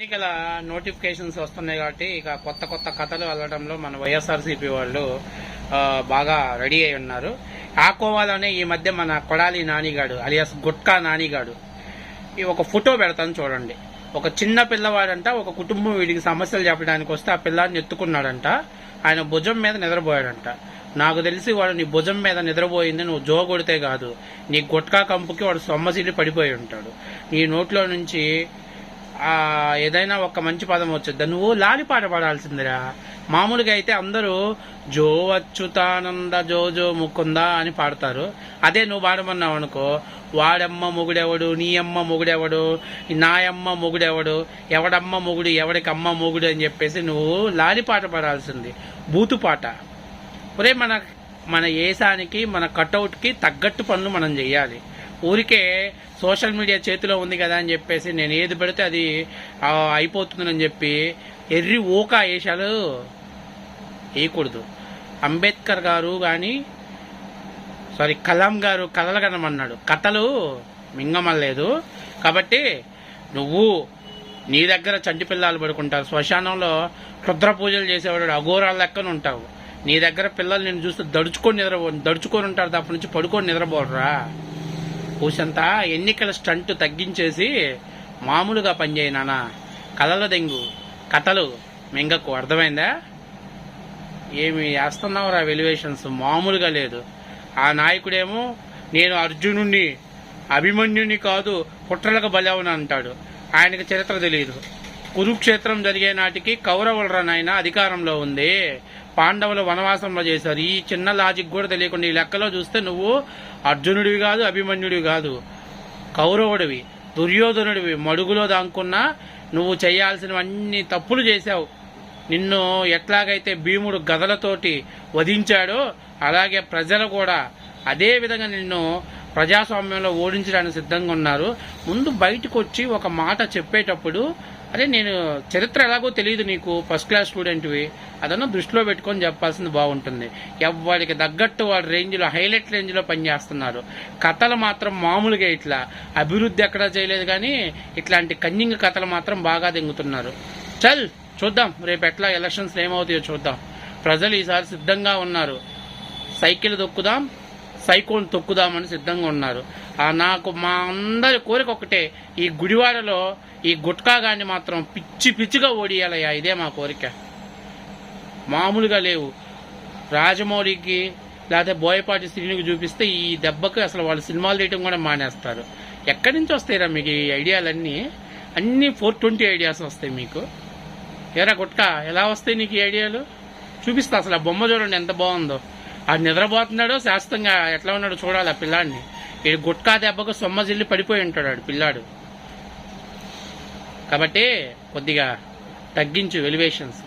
ఎన్నికల నోటిఫికేషన్స్ వస్తున్నాయి కాబట్టి ఇక కొత్త కొత్త కథలు వెళ్ళడంలో మన వైఎస్ఆర్సీపీ వాళ్ళు బాగా రెడీ అయి ఉన్నారు. ఆకోవాలనే ఈ మధ్య మన కొడాలి నానిగాడు అలియాస్ గుట్కా నానిగాడు ఈ ఒక ఫోటో పెడతాను చూడండి. ఒక చిన్న పిల్లవాడంట ఒక కుటుంబం వీడికి సమస్యలు చెప్పడానికి వస్తే ఆ పిల్లాడిని ఎత్తుకున్నాడంట. ఆయన భుజం మీద నిద్రపోయాడంట. నాకు తెలిసి వాడు నీ భుజం మీద నిద్రపోయింది నువ్వు జో కొడితే కాదు. నీ గుట్కా కంపుకి వాడు సొమ్మసిల్లి పడిపోయి ఉంటాడు. నీ నోట్లో నుంచి ఏదైనా ఒక మంచి పదం వచ్చుద్దా? నువ్వు లాలి పాట పాడాల్సిందిరా. మామూలుగా అయితే అందరూ జో అచ్యుతానంద జో జో ముక్కుందా అని పాడతారు. అదే నువ్వు పాడమన్నావు అనుకో వాడమ్మ మొగుడెవడు నీ అమ్మ మొగుడెవడు నాయమ్మ మొగుడెవడు ఎవడమ్మ మొగుడు ఎవడికమ్మ మొగుడు అని చెప్పేసి నువ్వు లాలి పాట పాడాల్సింది. బూతు పాట. ఒరే మన మన ఏసానికి మన కటౌట్కి తగ్గట్టు పనులు మనం చెయ్యాలి ఊరికే సోషల్ మీడియా చేతిలో ఉంది కదా అని చెప్పేసి నేను ఏది పెడితే అది అయిపోతుందని చెప్పి ఎర్రి ఊక వేషాలు వేయకూడదు. అంబేద్కర్ గారు కానీ సారీ కలాం గారు కథలు కనమన్నాడు. కథలు మింగమలేదు కాబట్టి నువ్వు నీ దగ్గర చంటి పిల్లలు పడుకుంటారు. శ్మశానంలో క్షుద్ర పూజలు చేసేవాడు అఘోరాల లెక్కన ఉంటావు. నీ దగ్గర పిల్లలు నేను చూస్తే దడుచుకొని నిద్రపో దడుచుకొని ఉంటారు తప్పటి నుంచి పడుకొని నిద్రపోరా కూసంతా ఎన్నికల స్టంట్ తగ్గించేసి మామూలుగా పనిచేయి నాన్న. కథల దెంగు కథలు మింగకు. అర్థమైందా? ఏమి వేస్తున్నావురా వెలివేషన్స్ మామూలుగా లేదు. ఆ నాయకుడేమో నేను అర్జునుణ్ణి అభిమన్యుని కాదు కుట్రలకు బలవని అంటాడు. ఆయనకి చరిత్ర తెలియదు కురుక్షేత్రం జరిగే నాటికి కౌరవులరా నాయన అధికారంలో ఉంది. పాండవులు వనవాసంలో చేశారు. ఈ చిన్న లాజిక్ కూడా తెలియకుండా ఈ లెక్కలో చూస్తే నువ్వు అర్జునుడివి కాదు అభిమన్యుడివి కాదు. కౌరవుడివి దుర్యోధనుడివి మడుగులో దాంకున్నా నువ్వు చేయాల్సినవన్నీ తప్పులు చేశావు. నిన్ను ఎట్లాగైతే భీముడు గదలతోటి వధించాడో అలాగే ప్రజలు కూడా అదే విధంగా నిన్ను ప్రజాస్వామ్యంలో ఓడించడానికి సిద్ధంగా ఉన్నారు. ముందు బయటకు వచ్చి ఒక మాట చెప్పేటప్పుడు అరే నేను చరిత్ర ఎలాగో తెలియదు నీకు ఫస్ట్ క్లాస్ స్టూడెంట్వి అదన్నా దృష్టిలో పెట్టుకొని చెప్పాల్సింది బాగుంటుంది. ఎవరికి తగ్గట్టు వాళ్ళ రేంజ్లో హైలైట్ రేంజ్లో పనిచేస్తున్నారు కథలు మాత్రం మామూలుగా ఇట్లా అభివృద్ధి ఎక్కడా చేయలేదు కానీ ఇట్లాంటి కన్నింగ్ కథలు మాత్రం బాగా దింగుతున్నారు. చల్ చూద్దాం. రేపు ఎట్లా ఎలక్షన్స్ ఏమవుతాయో చూద్దాం. ప్రజలు ఈసారి సిద్ధంగా ఉన్నారు. సైకిల్ తొక్కుదాం సైకోన్ తొక్కుదామని సిద్ధంగా ఉన్నారు. నాకు మా అందరి కోరిక ఒకటే ఈ గుడివాడలో ఈ గుట్కా గాని మాత్రం పిచ్చి పిచ్చిగా ఓడియాలయ్యా ఇదే మా కోరిక. మామూలుగా లేవు. రాజమౌళికి లేకపోతే బోయపాటి శ్రీనికి చూపిస్తే ఈ దెబ్బకు అసలు వాళ్ళు సినిమాలు తీయటం కూడా మానేస్తారు. ఎక్కడి నుంచి వస్తాయిరా మీకు ఈ ఐడియాలన్నీ? అన్నీ ఫోర్ ట్వంటీ ఐడియాస్ వస్తాయి మీకు. ఏరా గుట్కా ఎలా వస్తాయి నీకు ఈ ఐడియాలు? చూపిస్తా అసలు ఆ బొమ్మ చూడండి ఎంత బాగుందో. ఆ నిద్రపోతున్నాడో శాశ్వతంగా ఎట్లా ఉన్నాడో చూడాలి ఆ పిల్లాడిని. ఈ గుట్కా దెబ్బకు సొమ్మజిల్లి పడిపోయి ఉంటాడు ఆడు పిల్లాడు. కాబట్టి కొద్దిగా తగ్గించు ఎలివేషన్స్.